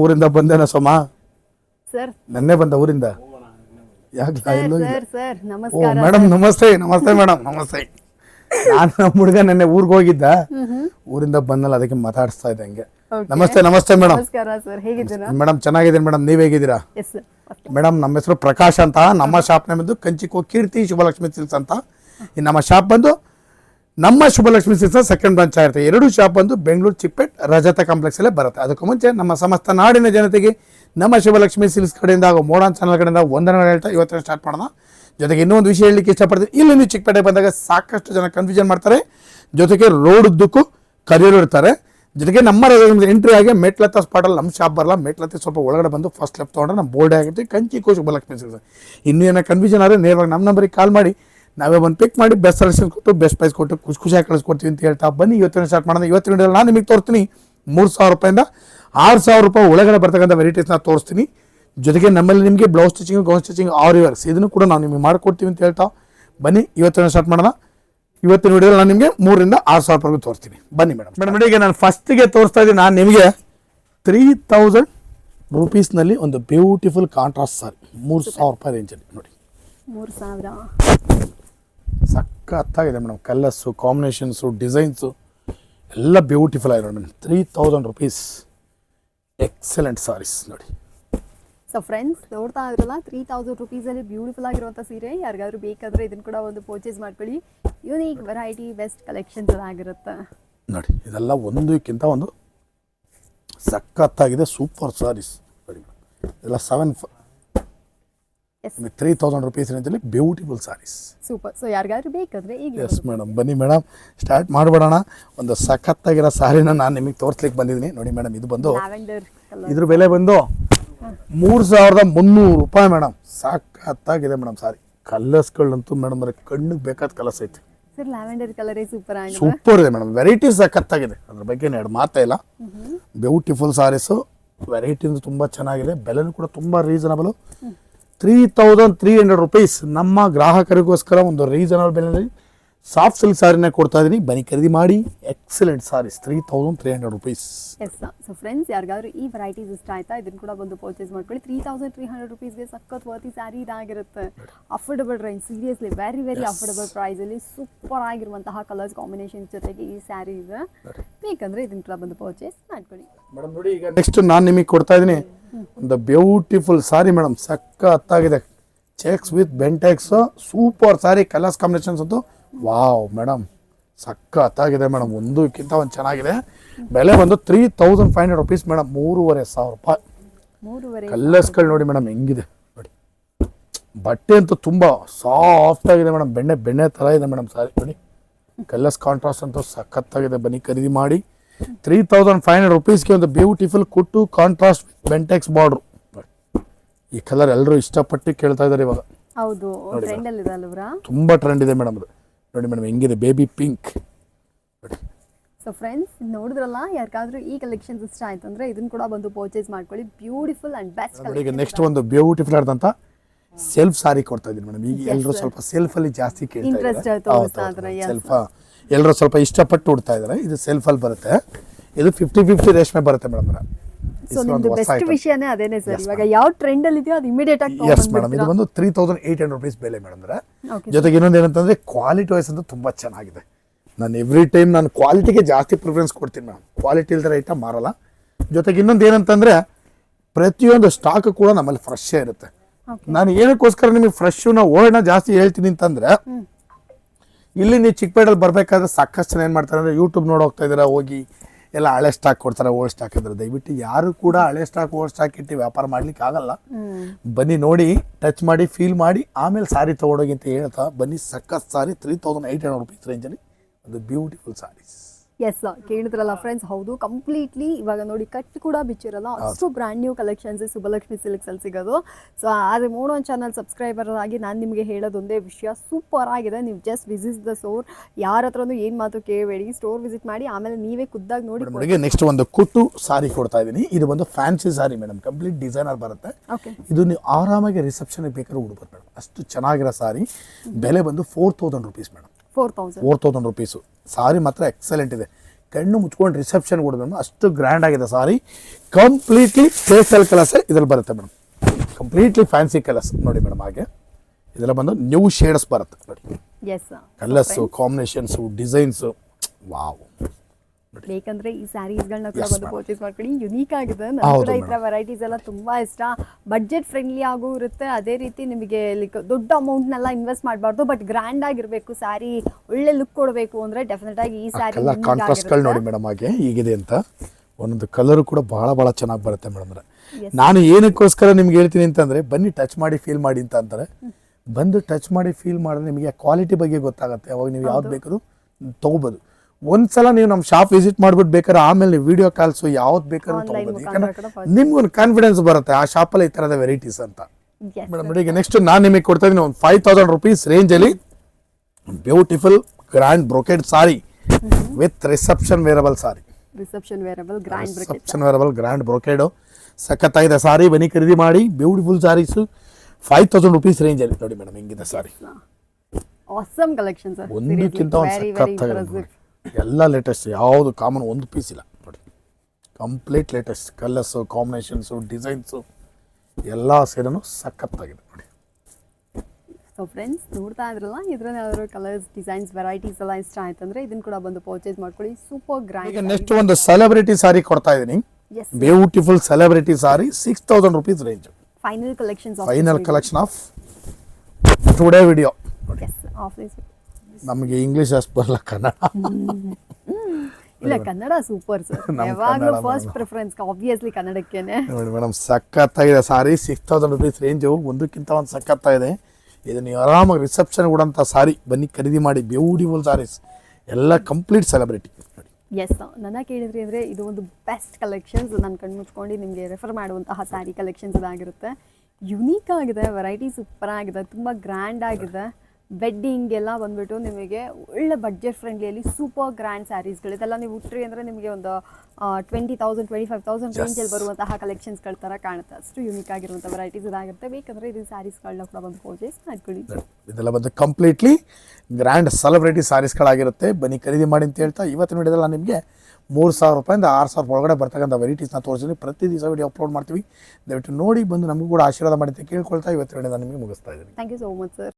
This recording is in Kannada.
ಊರಿಂದ ಬಂದೇನ ಸೋಮ? ಸರ್. ನೆನ್ನೆ ಬಂದ ಊರಿಂದ? ಯಾಕೆ ಸರ್ ಸರ್ ಓ ನಮಸ್ಕಾರ ಮೇಡಮ್ ನಮಸ್ತೆ ನಮಸ್ತೆ ಮೇಡಮ್ ನಮಸ್ತೆ. ನಾನು ನಮ್ಮ ಹುಡುಗ ನೆನ್ನೆ ಊರಿಗೆ ಹೋಗಿದ್ದ. ಊರಿಂದ ಬಂದಲ್ಲ ಅದಕ್ಕೆ ಮಾತಾಡಿಸ್ತಾ ಇದ್ದೆ ಹಂಗೆ. Okay. ನಮಸ್ತೆ ನಮಸ್ತೆ ಮೇಡಮ್ ನಮಸ್ಕಾರ ಸರ್ ಹೇಗಿದ್ದೀರಾ? ಮೇಡಮ್ ಚೆನ್ನಾಗಿದ್ದೀನಿ ಮೇಡಮ್ ನೀವ್ ಹೇಗಿದ್ದೀರಾ? ಎಸ್ ಸರ್ ಮೇಡಮ್ ನಮ್ಮ ಹೆಸರು ಪ್ರಕಾಶ್ ಅಂತ. ನಮ್ಮ ಶಾಪ್ ಬಂದು ಕಂಚಿಕೋ ಕೀರ್ತಿ ಶುಭಲಕ್ಷ್ಮಿ ಸಿಲ್ಸ್ ಅಂತ. ಈ ನಮ್ಮ ಶಾಪ್ ಬಂದು ನಮ್ಮ ಶುಭಲಕ್ಷ್ಮಿ ಸಿಲ್ಸ್ ಸೆಕೆಂಡ್ ಬ್ರಾಂಚ್ ಆಗಿರುತ್ತೆ ಎರಡು ಶಾಪ್ ಬಂದು ಬೆಂಗಳೂರು ಚಿಪ್ಪೆಟ್ ರಜತ ಕಾಂಪ್ಲೆಕ್ಸ್ ಅಲ್ಲೇ ಬರುತ್ತೆ. ಅದಕ್ಕೂ ಮುಂಚೆ ನಮ್ಮ ಸಮಸ್ತ ನಾಡಿನ ಜನತೆಗೆ ನಮ್ಮ ಶುಭಲಕ್ಷ್ಮಿ ಸಿಲ್ಸ್ ಕಡೆಯಿಂದ ಹಾಗೂ ಮೋಡಾನ್ ಚಾನಲ್ ಕಡೆಯಿಂದ ವಂದನೆಗಳು ಹೇಳ್ತಾ ಇವತ್ತಿನ ಸ್ಟಾರ್ಟ್ ಮಾಡೋಣ. ಜೊತೆಗೆ ಇನ್ನೊಂದು ವಿಷಯ ಹೇಳಲಿಕ್ಕೆ ಇಷ್ಟಪಡ್ತೀನಿ. ಇಲ್ಲಿ ನೀವು ಚಿಕ್ಕಪೇಟೆ ಬಂದಾಗ ಸಾಕಷ್ಟು ಜನ ಕನ್ಫ್ಯೂಷನ್ ಮಾಡ್ತಾರೆ. ಜೊತೆಗೆ ರೋಡ್ ಉದ್ದಕ್ಕೂ ಕರಿಯರು ಇರ್ತಾರೆ. ಜೊತೆಗೆ ನಮ್ಮ ಎಂಟ್ರಿ ಆಗಿ ಮೆಟ್ಲತ್ತ ಸ್ಪಾಟಲ್ಲಿ ನಮ್ಮ ಶಾಪ್ ಬರಲ್ಲ. ಮೆಟ್ಲತ್ತಿ ಸ್ವಲ್ಪ ಒಳಗಡೆ ಬಂದು ಫಸ್ಟ್ ಲೆಫ್ಟ್ ತೊಗೊಂಡ್ರೆ ನಮ್ಮ ಬೋರ್ಡೇ ಆಗಿರ್ತೀವಿ ಕಂಚಿ ಕೋಶ ಶುಭಲಕ್ಷ್ಮಿ ಸಿಲ್ಸ್. ಇನ್ನೂ ಏನೋ ಕನ್ಫ್ಯೂಷನ್ ಆದರೆ ನೇರವಾಗಿ ನಮ್ಮ ನಂಬರಿಗೆ ಕಾಲ್ ಮಾಡಿ. ನಾವೇ ಒಂದು ಪಿಕ್ ಮಾಡಿ ಬೆಸ್ಟ್ ಸೆಲೆಕ್ಷನ್ ಕೊಟ್ಟು ಬೆಸ್ಟ್ ಪ್ರೈಸ್ ಕೊಟ್ಟು ಖುಷಿ ಖುಷಿಯಾಗಿ ಕಳಿಸ್ಕೊಡ್ತೀವಿ ಅಂತ ಹೇಳ್ತಾ ಬನ್ನಿ. ಇವತ್ತಿನ ಸ್ಟಾರ್ಟ್ ಮಾಡೋಣ ಇವತ್ತಿನ ವಿಡಿಯೋದಲ್ಲಿ ನಾನು ನಿಮಗೆ ತೋರಿಸ್ತೀನಿ. ಮೂರು ಸಾವಿರ ರೂಪಾಯಿಂದ ಆರು ಸಾವಿರ ರೂಪಾಯಿ ಒಳಗಡೆ ಬರ್ತಕ್ಕಂಥ ವೆರೈಟೀಸ್ನ ತೋರಿಸ್ತೀನಿ. ಜೊತೆಗೆ ನಮ್ಮಲ್ಲಿ ನಿಮಗೆ blouse stitching gown stitching or yours ಇದನ್ನು ಕೂಡ ನಾವು ನಿಮಗೆ ಮಾಡಿಕೊಡ್ತೀವಿ ಅಂತ ಹೇಳ್ತಾ ಬನ್ನಿ. ಇವತ್ತಿನ ಸ್ಟಾರ್ಟ್ ಮಾಡೋಣ ಇವತ್ತಿನ ವಿಡಿಯೋದಲ್ಲಿ ನಾನು ನಿಮಗೆ ಮೂರರಿಂದ ಆರು ಸಾವಿರ ರೂಪಾಯಿಗೂ ತೋರಿಸ್ತೀನಿ. ಬನ್ನಿ ಮೇಡಮ್ ಮೇಡಮ್ ಈಗ ನಾನು ಫಸ್ಟಿಗೆ ತೋರಿಸ್ತಾ ಇದ್ದೀನಿ. ನಾನು ನಿಮಗೆ ತ್ರೀ ತೌಸಂಡ್ ರುಪೀಸ್ನಲ್ಲಿ ಒಂದು ಬ್ಯೂಟಿಫುಲ್ ಕಾಂಟ್ರಾಸ್ಟ್ ಸಾರಿ ಮೂರು ಸಾವಿರ ರೂಪಾಯಿ ರೇಂಜಲ್ಲಿ ನೋಡಿ. ಮೂರು ಸಾವಿರ. ಸಖತ್ತಾಗಿದೆ ಮೇಡಮ್. ಕಲರ್ಸು ಕಾಂಬಿನೇಷನ್ಸು ಡಿಸೈನ್ಸು ಎಲ್ಲ ಬ್ಯೂಟಿಫುಲ್ ಆಗಿದೆ madam. Three thousand rupees excellent sarees ನೋಡಿ. ಸೊ ಫ್ರೆಂಡ್ಸ್ ನೋಡ್ತಾ ಇದ್ರಲ್ಲ ತ್ರೀ ತೌಸಂಡ್ ರುಪೀಸಲ್ಲಿ ಬ್ಯೂಟಿಫುಲ್ ಆಗಿರುವಂಥ ಸೀರೆ. ಯಾರಿಗಾದ್ರೂ ಬೇಕಾದರೆ ಇದನ್ನು ಕೂಡ ಒಂದು ಪರ್ಚೇಸ್ ಮಾಡ್ಕೊಳ್ಳಿ. ಯುನೀಕ್ ವೆರೈಟಿ ಬೆಸ್ಟ್ ಕಲೆಕ್ಷನ್ಸ್ ಎಲ್ಲ ಆಗಿರುತ್ತೆ. ನೋಡಿ ಇದೆಲ್ಲ ಒಂದಕ್ಕಿಂತ ಒಂದು ಸಖತ್ತಾಗಿದೆ ಸೂಪರ್ ಸಾರೀಸ್ ಇದೆಲ್ಲ seven yes three thousand rupees ರೇಂಜಲ್ಲಿ ಬ್ಯೂಟಿಫುಲ್ ಸಾರೀಸ್ ಸೂಪರ್ ಸೊ ಯಾರಿಗಾದ್ರೂ ಬೇಕಾದ್ರೆ ಈಗ ಎಸ್ ಮೇಡಮ್ ಬನ್ನಿ ಮೇಡಮ್ ಸ್ಟಾರ್ಟ್ ಮಾಡಿಬಿಡೋಣ. ಒಂದು ಸಖತ್ತಾಗಿರೋ ಸಾರಿನ ನಾನು ನಿಮಗೆ ತೋರಿಸ್ಲಿಕ್ಕೆ ಬಂದಿದ್ದೀನಿ. ನೋಡಿ ಮೇಡಮ್ ಇದು ಬಂದು ಇದ್ರ ಬೆಲೆ ಬಂದು ಮೂರು ಸಾವಿರದ ಮುನ್ನೂರು ರೂಪಾಯಿ ಮೇಡಮ್ ಸಖತ್ತಾಗಿದೆ ಮೇಡಮ್ ಸಾರಿ. ಕಲರ್ಸ್ಗಳಂತೂ ಮೇಡಮ್ ಅಂದ್ರೆ ಕಣ್ಣಿಗೆ ಬೇಕಾದ ಕಲರ್ಸ್ ಐತೆ. ಸರ್ ಲ್ಯಾವೆಂಡರ್ ಕಲರೇ ಸೂಪರ್ ಆಗಿದೆ. ಸೂಪರ್ ಇದೆ ಮೇಡಮ್ ವೆರೈಟಿ ಸಖತ್ತಾಗಿದೆ. ಅದ್ರ ಬಗ್ಗೆ ಎರಡು ಮಾತೇ ಇಲ್ಲ. ಬ್ಯೂಟಿಫುಲ್ ಸಾರೀಸು ವೆರೈಟಿ ತುಂಬ ಚೆನ್ನಾಗಿದೆ. ಬೆಲೆನೂ ಕೂಡ ತುಂಬ reasonable three thousand three hundred rupees ನಮ್ಮ ಗ್ರಾಹಕರಿಗೋಸ್ಕರ ಒಂದು ರೀಸನಬಲ್ ಬೆಲೆಯಲ್ಲಿ ಸಾಫ್ಟ್ ಸಿಲ್ಕ್ ಸಾರಿನ ಕೊಡ್ತಾ ಇದ್ದೀನಿ ಬನ್ನಿ ಖರೀದಿ ಮಾಡಿ. Excellent sarees three thousand three hundred rupees yes so friends ಯಾರಿಗಾದ್ರೂ ಈ ವೆರೈಟೀಸ್ ಇಷ್ಟ ಆಯ್ತಾ? ಇದನ್ನು ಕೂಡ ಬಂದು ಪರ್ಚೇಸ್ ಮಾಡ್ಕೊಳ್ಳಿ. ತ್ರೀ ತೌಸಂಡ್ ತ್ರೀ ಹಂಡ್ರೆಡ್ ರುಪೀಸ್ಗೆ ಸಖತ್ ವರ್ತಿ ಸ್ಯಾರಿ ಇದಾಗಿರುತ್ತೆ. Affordable range seriously very very affordable ಪ್ರೈಸಲ್ಲಿ ಸೂಪರ್ ಆಗಿರುವಂತಹ ಕಲರ್ಸ್ ಕಾಂಬಿನೇಷನ್ ಜೊತೆಗೆ ಈ ಸ್ಯಾರಿ ಇದೆ. ಬೇಕಂದ್ರೆ ಇದನ್ನು ಕೂಡ ಬಂದು ಪರ್ಚೇಸ್ ಮಾಡ್ಕೊಳ್ಳಿ. ಮೇಡಮ್ ನೋಡಿ ಈಗ ನೆಕ್ಸ್ಟ್ ನಾನು ನಿಮಗೆ ಕೊಡ್ತಾ ಇದ್ದೀನಿ ಒಂದು ಬ್ಯೂಟಿಫುಲ್ ಸಾರಿ ಮೇಡಮ್ ಸಖತ್ತಾಗಿದೆ. Checks with Bentex super saree colours combinations ಅಂತೂ ವಾವ್ ಮೇಡಮ್. ಸಖತ್ತಾಗಿದೆ ಮೇಡಮ್. ಒಂದಕ್ಕಿಂತ ಒಂದು ಚೆನ್ನಾಗಿದೆ. ಬೆಲೆ ಬಂದು three thousand five hundred rupees madam. ಮೂರುವರೆ ಸಾವಿರ ರೂಪಾಯಿ. ಕಲ್ಲರ್ಸ್ಗಳು ನೋಡಿ ಮೇಡಮ್ ಹೆಂಗಿದೆ. ನೋಡಿ. ಬಟ್ಟೆ ಅಂತೂ ತುಂಬ ಸಾಫ್ಟ್ ಆಗಿದೆ ಮೇಡಮ್. ಬೆಣ್ಣೆ ಬೆಣ್ಣೆ ಥರ ಇದೆ ಮೇಡಮ್ ಸಾರಿ. ನೋಡಿ. ಕಲ್ಲರ್ಸ್ ಕಾಂಟ್ರಾಸ್ಟ್ ಅಂತೂ ಸಖತ್ತಾಗಿದೆ. ಬನ್ನಿ ಖರೀದಿ ಮಾಡಿ. ತ್ರೀ ತೌಸಂಡ್ ಫೈವ್ ಹಂಡ್ರೆಡ್ ರುಪೀಸ್ಗೆ ಒಂದು ಬ್ಯೂಟಿಫುಲ್ ಕುಟ್ಟು ಕಾಂಟ್ರಾಸ್ಟ್ ಬೆಂಟೆಕ್ಸ್ ಬಾರ್ಡ್ರು ಈ ಕಲರ್ ಎಲ್ಲರೂ ಇಷ್ಟಪಟ್ಟು ಕೇಳ್ತಾ ಇದ್ದಾರೆ ಇವಾಗ. ಹೌದು ಅಲ್ವರಾ ತುಂಬ ಟ್ರೆಂಡ್ ಇದೆ ಮೇಡಮ್ ಅದು. ನೋಡಿ ಮೇಡಮ್ ಹೆಂಗಿದೆ? ಬೇಬಿ ಪಿಂಕ್ ನೋಡಿ ಸೊ ಫ್ರೆಂಡ್ಸ್ ನೋಡಿದ್ರಲ್ಲ ಯಾರಿಗಾದ್ರೂ ಈ ಕಲೆಕ್ಷನ್ಸ್ ಇಷ್ಟ ಆಯ್ತು ಅಂದ್ರೆ ಇದನ್ನ ಕೂಡ ಬಂದು ಪರ್ಚೇಸ್ ಮಾಡ್ಕೊಳ್ಳಿ. ಬ್ಯೂಟಿಫುಲ್ ಅಂಡ್ ಬೆಸ್ಟ್ ಈಗ ನೆಕ್ಸ್ಟ್ ಒಂದು ಬ್ಯೂಟಿಫುಲ್ ಆದಂತ ಸೆಲ್ಫ್ ಸಾರಿ ಕೊಡ್ತಾ ಇದ್ದೀನಿ ಮೇಡಮ್. ಈಗ ಎಲ್ಲರೂ ಸ್ವಲ್ಪ ಸೆಲ್ಫ್ ಅಲ್ಲಿ ಜಾಸ್ತಿ. ಸೆಲ್ಫ್ ಎಲ್ಲರೂ ಸ್ವಲ್ಪ ಇಷ್ಟಪಟ್ಟು ಉಡ್ತಾ ಇದ್ದಾರೆ. ಇದು ಸೆಲ್ಫ್ ಅಲ್ಲಿ ಬರುತ್ತೆ. ಇದು ಫಿಫ್ಟಿ ಫಿಫ್ಟಿ ರೇಷ್ಮೆ ಬರುತ್ತೆ ಮೇಡಮ್. ಸೊ ನಿಮ್ದು ಬೆಸ್ಟ್ ವಿಷಯನೇ ಅದೇನೆ ಸರ್ ಇವಾಗ ಯಾವ ಟ್ರೆಂಡ್ ಅಲ್ಲಿ ಇದೆಯೋ ಅದು ಇಮಿಡಿಯೇಟ್ ಆಗಿ ಎಸ್ ಮೇಡಮ್ ಇದು ಬಂದು three thousand eight hundred rupees ಬೆಲೆ ಮೇಡಮ್ ಅಂದ್ರೆ. ಜೊತೆಗೆ ಇನ್ನೊಂದು ಏನಂತಂದ್ರೆ ಕ್ವಾಲಿಟಿ ವೈಸ್ ಅಂತ ತುಂಬಾ ಚೆನ್ನಾಗಿದೆ. ನಾನು ಎವ್ರಿ ಟೈಮ್ ನಾನು ಕ್ವಾಲಿಟಿಗೆ ಜಾಸ್ತಿ ಪ್ರಿಫರೆನ್ಸ್ ಕೊಡ್ತೀನಿ ಮೇಡಮ್ ಕ್ವಾಲಿಟಿ ಇಲ್ದರ ಐಟಮ್ ಮಾರಲ್ಲ. ಜೊತೆಗೆ ಇನ್ನೊಂದು ಏನಂತಂದ್ರೆ ಪ್ರತಿಯೊಂದು ಸ್ಟಾಕ್ ಕೂಡ ನಮ್ಮಲ್ಲಿ ಫ್ರೆಶ್ ಇರುತ್ತೆ. ನಾನು ಏನಕ್ಕೋಸ್ಕರ ನಿಮಗೆ ಫ್ರೆಶ್ನ ಓಲ್ಡ್ನ ಜಾಸ್ತಿ ಹೇಳ್ತೀನಿ ಅಂತಂದ್ರೆ ಇಲ್ಲಿ ನೀವು ಚಿಕ್ಕಪೇಟಲ್ಲಿ ಬರಬೇಕಾದ್ರೆ ಸಾಕಷ್ಟು ಜನ ಏನು ಮಾಡ್ತಾರೆ ಅಂದರೆ ಯೂಟ್ಯೂಬ್ ನೋಡೋಗ್ತಾ ಇದ್ದೀರಾ ಹೋಗಿ ಎಲ್ಲ ಹಳೆ ಸ್ಟಾಕ್ ಕೊಡ್ತಾರೆ ಓಲ್ಡ್ ಸ್ಟಾಕ್ ಇದ್ರೆ ದಯವಿಟ್ಟು ಯಾರು ಕೂಡ ಹಳೆ ಸ್ಟಾಕ್ ಓಲ್ಡ್ ಸ್ಟಾಕ್ ಇಟ್ಟು ವ್ಯಾಪಾರ ಮಾಡ್ಲಿಕ್ಕೆ ಆಗಲ್ಲ. ಬನ್ನಿ ನೋಡಿ ಟಚ್ ಮಾಡಿ ಫೀಲ್ ಮಾಡಿ ಆಮೇಲೆ ಸಾರಿ ತೊಗೊಂಡೋಗಿ ಅಂತ ಹೇಳ್ತಾ ಬನ್ನಿ ಸಖತ್ saree three thousand eight hundred rupees ರೇಂಜಲ್ಲಿ ಒಂದು ಬ್ಯೂಟಿಫುಲ್ ಸಾರೀಸ್ ಎಸ್ ಕೇಳಿದ್ರಲ್ಲ ಫ್ರೆಂಡ್ಸ್ ಹೌದು ಕಂಪ್ಲೀಟ್ಲಿ ಇವಾಗ ನೋಡಿ ಕಟ್ ಕೂಡ ಬಿಚ್ಚಿರಲ್ಲ. ಅಷ್ಟು brand new collections Subbalakshmi silks ಅಲ್ಲಿ ಸಿಗೋದು. ಸೊ ಆದ್ರೆ ಮೋಡೋನ್ ಚಾನಲ್ ಸಬ್ಸ್ಕ್ರೈಬರ್ ಆಗಿ ನಾನು ನಿಮಗೆ ಹೇಳೋದೊಂದೇ ವಿಷಯ. ಸೂಪರ್ ಆಗಿದೆ. ನೀವು ಜಸ್ಟ್ ವಿಸಿಟ್ ದ ಸ್ಟೋರ್ ಯಾರ ಹತ್ರನೂ ಏನು ಮಾತು ಕೇಳಬೇಡಿ. ಸ್ಟೋರ್ ವಿಸಿಟ್ ಮಾಡಿ ಆಮೇಲೆ ನೀವೇ ಖುದ್ದಾಗಿ ನೋಡಿ ನೆಕ್ಸ್ಟ್ ಒಂದು ಕುಟ್ಟು ಸಾರಿ ಕೊಡ್ತಾ ಇದ್ದೀನಿ ಇದು ಒಂದು fancy saree madam complete designer ಬರುತ್ತೆ. ಓಕೆ ಇದು ನೀವು ಆರಾಮಾಗಿ ರಿಸೆಪ್ಷನ್ಗೆ ಬೇಕಾದ್ರೆ ಉಡ್ಬೋದು ಮೇಡಮ್ ಅಷ್ಟು ಚೆನ್ನಾಗಿರೋ ಸಾರಿ ಬೆಲೆ ಬಂದು four thousand rupees madam four thousand four thousand rupees saree ಮಾತ್ರ ಎಕ್ಸಲೆಂಟ್ ಇದೆ. ಕಣ್ಣು ಮುಚ್ಕೊಂಡು ರಿಸೆಪ್ಷನ್ ಕೊಡೋದು ಅಷ್ಟು ಗ್ರ್ಯಾಂಡ್ ಆಗಿದೆ ಸಾರಿ ಕಂಪ್ಲೀಟ್ಲಿ ಫೇಸಲ್ ಕಲರ್ಸ್ ಇದ್ರಲ್ಲಿ ಬರುತ್ತೆ ಮೇಡಮ್ ಕಂಪ್ಲೀಟ್ಲಿ ಫ್ಯಾನ್ಸಿ ಕಲರ್ಸ್ ನೋಡಿ ಮೇಡಮ್ ಹಾಗೆ. ಇದೆಲ್ಲ ಬಂದು ನ್ಯೂ ಶೇಡ್ಸ್ ಬರುತ್ತೆ. ನೋಡಿ. ಕಲರ್ಸು ಕಾಂಬಿನೇಷನ್ಸು ಡಿಸೈನ್ಸು ವಾವ್ ಬೇಕಂದ್ರೆ ಈ ಸ್ಯಾರೀಸ್ಗಳನ್ನ ಕೂಡ ಬಂದು. ಪರ್ಚೇಸ್ ಮಾಡ್ಕೊಳ್ಳಿ. ಯುನೀಕ್ ಆಗಿದೆ. ನನಗೆ ಕೂಡ ಈ ಥರ ವೆರೈಟೀಸ್ ಎಲ್ಲ ತುಂಬಾ ಇಷ್ಟ. ಬಡ್ಜೆಟ್ ಫ್ರೆಂಡ್ಲಿ ಆಗು ಇರುತ್ತೆ. ಅದೇ ರೀತಿ ನಿಮಗೆ ಲೈಕ್ ದೊಡ್ಡ ಅಮೌಂಟ್ನೆಲ್ಲ ಇನ್ವೆಸ್ಟ್ ಮಾಡಬಾರ್ದು. ಬಟ್ ಗ್ರ್ಯಾಂಡ್ ಆಗಿರಬೇಕು ಸ್ಯಾರಿ ಒಳ್ಳೆ ಲುಕ್ ಕೊಡಬೇಕು ಅಂದ್ರೆ ಡೆಫಿನೆಟ್ ಆಗಿ ಈ ಸ್ಯಾರಿ ಎಲ್ಲ ಕಾಂಟ್ರಾಸ್ಟ್ಗಳು ನೋಡಿ ಮೇಡಮ್ ಹಾಗೆ ಹೀಗಿದೆ ಅಂತ. ಒಂದೊಂದು ಕಲರ್ ಕೂಡ ಬಹಳ ಬಹಳ ಚೆನ್ನಾಗಿ ಬರುತ್ತೆ ಮೇಡಮ್ ಅಂದ್ರೆ. ನಾನು ಏನಕ್ಕೋಸ್ಕರ ನಿಮ್ಗೆ ಹೇಳ್ತೀನಿ ಅಂತಂದ್ರೆ ಬನ್ನಿ ಟಚ್ ಮಾಡಿ ಫೀಲ್ ಮಾಡಿ ಅಂತ ಅಂತಾರೆ. ಬಂದು ಟಚ್ ಮಾಡಿ ಫೀಲ್ ಮಾಡಿದ್ರೆ ನಿಮಗೆ ಕ್ವಾಲಿಟಿ ಬಗ್ಗೆ ಗೊತ್ತಾಗುತ್ತೆ. ಅವಾಗ ನೀವು ಯಾವ್ದು ಬೇಕಾದ್ರೂ ತೊಗೋಬೋದು. ಒಂದ್ಸಲ ನೀವು ನಮ್ಮ ಶಾಪ್ ವಿಸಿಟ್ ಮಾಡ್ಬಿಟ್ಟು ಬೇಕಾದ್ರೆ ಆಮೇಲೆ ನೀವು ವಿಡಿಯೋ ಕಾಲ್ಸ್ ಯಾವ್ದು ಬೇಕಾದ್ರೂ ತಗೋಬೋದು. ಯಾಕಂದ್ರೆ ನಿಮ್ಗೊಂದು ಕಾನ್ಫಿಡೆನ್ಸ್ ಬರುತ್ತೆ ಆ ಶಾಪಲ್ಲಿ ಈ ಥರದ ವೆರೈಟೀಸ್ ಅಂತ. ಮೇಡಮ್ ನೋಡಿ ಈಗ ನೆಕ್ಸ್ಟ್ ನಾನು ನಿಮಗೆ ಕೊಡ್ತಾ ಇದ್ದೀನಿ ಒಂದು ಫೈವ್ ತೌಸಂಡ್ ರುಪೀಸ್ ರೇಂಜಲ್ಲಿ beautiful grand brocade saree with reception wearable saree reception wearable grand brocade reception wearable grand brocade ಸಖತ್ತಾಗಿದೆ ಸಾರಿ ಬನ್ನಿ ಖರೀದಿ ಮಾಡಿ. Beautiful sarees five thousand rupees ರೇಂಜಲ್ಲಿ ನೋಡಿ ಮೇಡಮ್ ಹಿಂಗಿದೆ ಸಾರಿ ಆಸಮ್ ಕಲೆಕ್ಷನ್ ಸರ್ ಒಂದಕ್ಕಿಂತ ಒಂದು ಸಖತ್ತಾಗಿದೆ. ಎಲ್ಲ ಲೇಟೆಸ್ಟ್ ಯಾವುದು ಕಾಮನ್ ಒಂದು ಪೀಸ್ ಇಲ್ಲ. ನೋಡಿ complete latest colours combinations designs ಎಲ್ಲ ಸೇರನು ಸಖತ್ತಾಗಿದೆ ನೋಡಿ. ಸೊ ಫ್ರೆಂಡ್ಸ್ ನೋಡ್ತಾ ಇದ್ರಲ್ಲ ಇದ್ರಲ್ಲಿ ಯಾವ್ದಾದ್ರು ಕಲರ್ಸ್ ಡಿಸೈನ್ಸ್ ವೆರೈಟೀಸ್ ಎಲ್ಲ ಇಷ್ಟ ಆಯ್ತು ಅಂದ್ರೆ ಇದನ್ನ ಕೂಡ ಬಂದು ಪರ್ಚೇಸ್ ಮಾಡ್ಕೊಳ್ಳಿ. ಸೂಪರ್ ಈಗ ಗ್ರ್ಯಾಂಡ್ ನೆಕ್ಸ್ಟ್ ಒಂದು ಸೆಲೆಬ್ರಿಟಿ ಸಾರಿ ಕೊಡ್ತಾ ಇದ್ದೀನಿ beautiful celebrity saree six thousand rupees range final collections final collection of today video of office ನಮಗೆ ಇಂಗ್ಲೀಷ್ ಅಷ್ಟು ಬರಲ್ಲ ಕನ್ನಡ. ಇಲ್ಲ ಕನ್ನಡ ಸೂಪರ್ ಸರ್ ಯಾವಾಗಲೂ ಫಸ್ಟ್ ಪ್ರಿಫರೆನ್ಸ್ ಆಬ್ವಿಯಸ್ಲಿ ಕನ್ನಡಕ್ಕೇನೆ. ನೋಡಿ ಮೇಡಮ್ ಸಖತ್ತಾಗಿದೆ. Saree six thousand rupees range ಒಂದಕ್ಕಿಂತ ಒಂದು ಸಖತ್ತಾಗಿದೆ. ಇದು ನೀವು ಆರಾಮಾಗಿ ರಿಸೆಪ್ಷನ್ ಕೊಡೋಂಥ ಸಾರಿ ಬನ್ನಿ ಖರೀದಿ ಮಾಡಿ. ಬ್ಯೂಟಿಫುಲ್ ಸಾರೀಸ್ ಎಲ್ಲ ಕಂಪ್ಲೀಟ್ ಸೆಲೆಬ್ರಿಟಿ ಎಸ್ ನನ್ನ ಕೇಳಿದ್ರಿ ಅಂದರೆ ಇದು ಒಂದು ಬೆಸ್ಟ್ ಕಲೆಕ್ಷನ್ಸ್ ನಾನು ಕಣ್ಣು ಮುಚ್ಕೊಂಡು ನಿಮಗೆ ರೆಫರ್ ಮಾಡುವಂತಹ ಸ್ಯಾರಿ ಕಲೆಕ್ಷನ್ಸ್ ಇದಾಗಿರುತ್ತೆ. ಯುನೀಕ್ ಆಗಿದೆ ವೆರೈಟಿ ಸೂಪರ್ ಆಗಿದೆ ತುಂಬ ಗ್ರ್ಯಾಂಡ್ ಆಗಿದೆ. ವೆಡ್ಡಿಂಗ್ ಎಲ್ಲ ಬಂದ್ಬಿಟ್ಟು ನಿಮಗೆ ಒಳ್ಳೆ ಬಡ್ಜೆಟ್ ಫ್ರೆಂಡ್ಲಿಯಲ್ಲಿ ಸೂಪರ್ ಗ್ರ್ಯಾಂಡ್ ಸ್ಯಾರೀಸ್ಗಳು ಇದೆಲ್ಲ ನೀವು ಉಟ್ರಿ ಅಂದರೆ ನಿಮಗೆ ಒಂದು twenty thousand twenty five thousand ರೇಂಜಲ್ಲಿ ಬರುವಂತಹ ಕಲೆಕ್ಷನ್ಸ್ಗಳ ಥರ ಕಾಣುತ್ತೆ. ಅಷ್ಟು ಯುನೀಕ್ ಆಗಿರುವಂಥ ವೆರೈಟೀಸ್ ಇದಾಗಿರುತ್ತೆ ಬೇಕಂದರೆ ಇದು ಸ್ಯಾರೀಸ್ಗಳನ್ನ ಕೂಡ ಬಂದು ಪರ್ಚೇಸ್ ಮಾಡ್ಕೊಳ್ಳಿ. ಇದೆಲ್ಲ ಬಂದು ಕಂಪ್ಲೀಟ್ಲಿ ಗ್ರ್ಯಾಂಡ್ ಸೆಲೆಬ್ರಿಟಿ ಸ್ಯಾರೀಸ್ಗಳಾಗಿರುತ್ತೆ ಬನ್ನಿ ಖರೀದಿ ಮಾಡಿ ಅಂತ ಹೇಳ್ತಾ ಇವತ್ತಿನ ವಿಡಿಯೋದಲ್ಲಿ ನಿಮಗೆ ಮೂರು ಸಾವಿರ ರೂಪಾಯಿಂದ ಆರು ಸಾವಿರ ಒಳಗಡೆ ಬರ್ತಕ್ಕಂಥ ವೆರೈಟೀಸ್ನ ತೋರಿಸ್ತೀನಿ. ಪ್ರತಿ ದಿವಸ ವಿಡಿಯೋ ಅಪ್ಲೋಡ್ ಮಾಡ್ತೀವಿ. ದಯವಿಟ್ಟು ನೋಡಿ ಬಂದು ನಮಗೂ ಕೂಡ ಆಶೀರ್ವಾದ ಮಾಡಿ ಅಂತ ಕೇಳ್ಕೊಳ್ತಾ ಇವತ್ತಿನ ವಿಡಿಯೋದ ನಿಮಗೆ ಮುಗಿಸ್ತಾ ಇದ್ದೀನಿ. Thank you so much sir